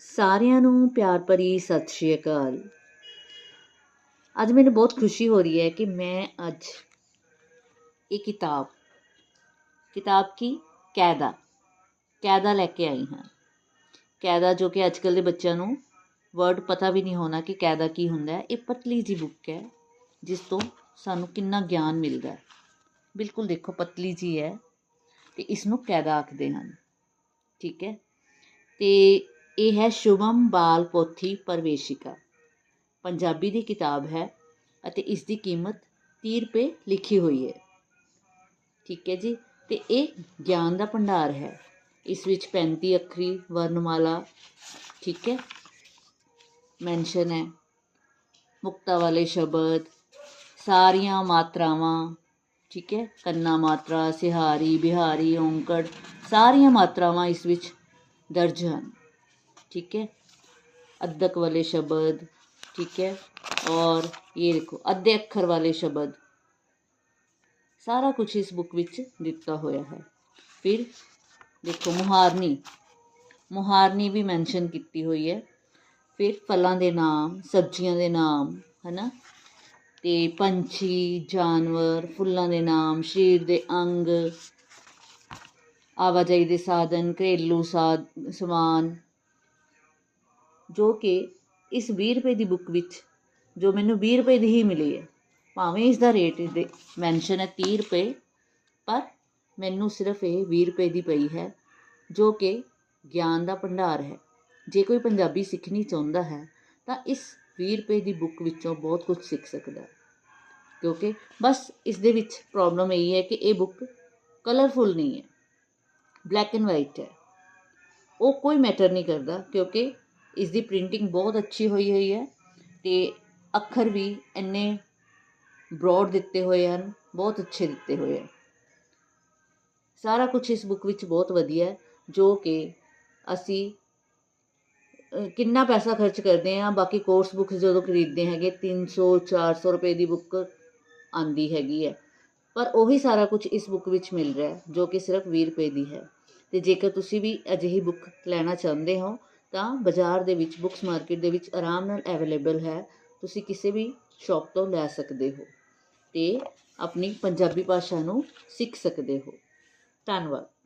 ਸਾਰਿਆਂ ਨੂੰ ਪਿਆਰ ਭਰੀ ਸਤਿ ਸ਼੍ਰੀ ਅਕਾਲ। ਅੱਜ ਮੈਨੂੰ ਬਹੁਤ ਖੁਸ਼ੀ ਹੋ ਰਹੀ ਹੈ ਕਿ ਮੈਂ ਅੱਜ ਇਹ ਕਿਤਾਬ ਕਿਤਾਬ ਕੀ? ਕੈਦਾ ਕੈਦਾ ਲੈ ਕੇ ਆਈ ਹਾਂ। ਕੈਦਾ ਜੋ ਕਿ ਅੱਜ ਕੱਲ੍ਹ ਦੇ ਬੱਚਿਆਂ ਨੂੰ ਵਰਡ ਪਤਾ ਵੀ ਨਹੀਂ ਹੋਣਾ ਕਿ ਕੈਦਾ ਕੀ ਹੁੰਦਾ ਹੈ। ਇਹ ਪਤਲੀ ਜੀ ਬੁੱਕ ਹੈ, ਜਿਸ ਤੋਂ ਸਾਨੂੰ ਕਿੰਨਾ ਗਿਆਨ ਮਿਲਦਾ ਹੈ। ਬਿਲਕੁਲ ਦੇਖੋ, ਪਤਲੀ ਜੀ ਹੈ ਤੇ ਇਸ ਨੂੰ ਕੈਦਾ ਆਖਦੇ ਹਨ। ਠੀਕ ਹੈ? ਤੇ ਇਹ ਹੈ ਸ਼ੁਭਮ ਬਾਲ ਪੋਥੀ ਪਰਵੇਸ਼ਿਕਾ। ਪੰਜਾਬੀ ਦੀ ਕਿਤਾਬ ਹੈ ਅਤੇ ਇਸ ਦੀ ਕੀਮਤ 30 ਰੁਪਏ ਲਿਖੀ ਹੋਈ ਹੈ। ਠੀਕ ਹੈ ਜੀ, ਤੇ ਇਹ ਗਿਆਨ ਦਾ ਭੰਡਾਰ ਹੈ। ਇਸ ਵਿੱਚ 35 ਅੱਖਰੀ ਵਰਣਮਾਲਾ, ਠੀਕ ਹੈ, ਮੈਂਸ਼ਨ ਹੈ। ਮੁਕਤਾ ਵਾਲੇ ਸ਼ਬਦ, ਸਾਰੀਆਂ ਮਾਤਰਾਵਾਂ, ਠੀਕ ਹੈ, ਕੰਨਾ ਮਾਤਰਾ, ਸਿਹਾਰੀ, ਬਿਹਾਰੀ, ਔਂਕੜ, ਸਾਰੀਆਂ ਮਾਤਰਾਵਾਂ ਇਸ ਵਿੱਚ ਦਰਜ ਹਨ। ठीक है अद्धक वाले शब्द ठीक है और ये देखो अद्धे अक्षर वाले शब्द ਸਾਰਾ ਕੁਝ ਇਸ ਬੁੱਕ ਵਿੱਚ ਦਿੱਤਾ ਹੋਇਆ ਹੈ ਫਿਰ ਦੇਖੋ ਮੁਹਾਰਨੀ ਮੁਹਾਰਨੀ ਵੀ ਮੈਂਸ਼ਨ ਕੀਤੀ ਹੋਈ ਹੈ ਫਿਰ ਫਲਾਂ ਦੇ ਨਾਮ ਸਬਜ਼ੀਆਂ ਦੇ ਨਾਮ ਹਨਾ ਤੇ ਪੰਛੀ ਜਾਨਵਰ ਫੁੱਲਾਂ ਦੇ ਨਾਮ ਸਰੀਰ ਦੇ ਅੰਗ ਆਵਾਜਾਈ ਦੇ ਸਾਧਨ ਘਰੇਲੂ ਸਾਧ ਸਮਾਨ ਜੋ ਕਿ ਇਸ 20 ਰੁਪਏ ਦੀ ਬੁੱਕ ਵਿੱਚ, ਜੋ ਮੈਨੂੰ 20 ਰੁਪਏ ਦੀ ਹੀ ਮਿਲੀ ਹੈ। ਭਾਵੇਂ ਇਸ ਦਾ ਰੇਟ ਦੇ ਮੈਂਸ਼ਨ ਹੈ 30 ਰੁਪਏ, ਪਰ ਮੈਨੂੰ ਸਿਰਫ ਇਹ 20 ਰੁਪਏ ਦੀ ਪਈ ਹੈ, ਜੋ ਕਿ ਗਿਆਨ ਦਾ ਭੰਡਾਰ ਹੈ। ਜੇ ਕੋਈ ਪੰਜਾਬੀ ਸਿੱਖਣੀ ਚਾਹੁੰਦਾ ਹੈ, ਤਾਂ ਇਸ 20 ਰੁਪਏ ਦੀ ਬੁੱਕ ਵਿੱਚੋਂ ਬਹੁਤ ਕੁਝ ਸਿੱਖ ਸਕਦਾ ਹੈ। ਕਿਉਂਕਿ ਬਸ ਇਸ ਦੇ ਵਿੱਚ ਪ੍ਰੋਬਲਮ ਇਹ ਹੈ ਕਿ ਇਹ ਬੁੱਕ ਕਲਰਫੁਲ ਨਹੀਂ ਹੈ। ਬਲੈਕ ਐਂਡ ਵਾਈਟ ਹੈ। ਉਹ ਕੋਈ ਮੈਟਰ ਨਹੀਂ ਕਰਦਾ, ਕਿਉਂਕਿ ਇਸ ਦੀ ਪ੍ਰਿੰਟਿੰਗ ਬਹੁਤ ਅੱਛੀ ਹੋਈ ਹੋਈ ਹੈ ਅਤੇ ਅੱਖਰ ਵੀ ਇੰਨੇ ਬ੍ਰੌਡ ਦਿੱਤੇ ਹੋਏ ਹਨ, ਬਹੁਤ ਅੱਛੇ ਦਿੱਤੇ ਹੋਏ ਹਨ। ਸਾਰਾ ਕੁਝ ਇਸ ਬੁੱਕ ਵਿੱਚ ਬਹੁਤ ਵਧੀਆ ਜੋ ਕਿ ਅਸੀਂ ਕਿੰਨਾ ਪੈਸਾ ਖਰਚ ਕਰਦੇ ਹਾਂ, ਬਾਕੀ ਕੋਰਸ ਬੁੱਕਸ ਜਦੋਂ ਖਰੀਦਦੇ ਹੈਗੇ 300 400 ਰੁਪਏ ਦੀ ਬੁੱਕ ਆਂਦੀ ਹੈਗੀ ਹੈ। ਪਰ ਉਹੀ ਸਾਰਾ ਕੁਝ ਇਸ ਬੁੱਕ ਵਿੱਚ ਮਿਲ ਰਿਹਾ ਜੋ ਕਿ ਸਿਰਫ 20 ਰੁਪਏ ਦੀ ਹੈ। ਤੇ ਜੇਕਰ ਤੁਸੀਂ ਵੀ ਅਜਿਹੀ ਬੁੱਕ ਲੈਣਾ ਚਾਹੁੰਦੇ ਹੋ ਤਾਂ ਬਾਜ਼ਾਰ ਦੇ ਵਿੱਚ, ਬੁੱਕਸ ਮਾਰਕੀਟ ਦੇ ਵਿੱਚ ਆਰਾਮ ਨਾਲ ਅਵੇਲੇਬਲ ਹੈ। ਤੁਸੀਂ ਕਿਸੇ ਵੀ ਸ਼ਾਪ ਤੋਂ ਲੈ ਸਕਦੇ ਹੋ ਅਤੇ ਆਪਣੀ ਪੰਜਾਬੀ ਭਾਸ਼ਾ ਨੂੰ ਸਿੱਖ ਸਕਦੇ ਹੋ। ਧੰਨਵਾਦ।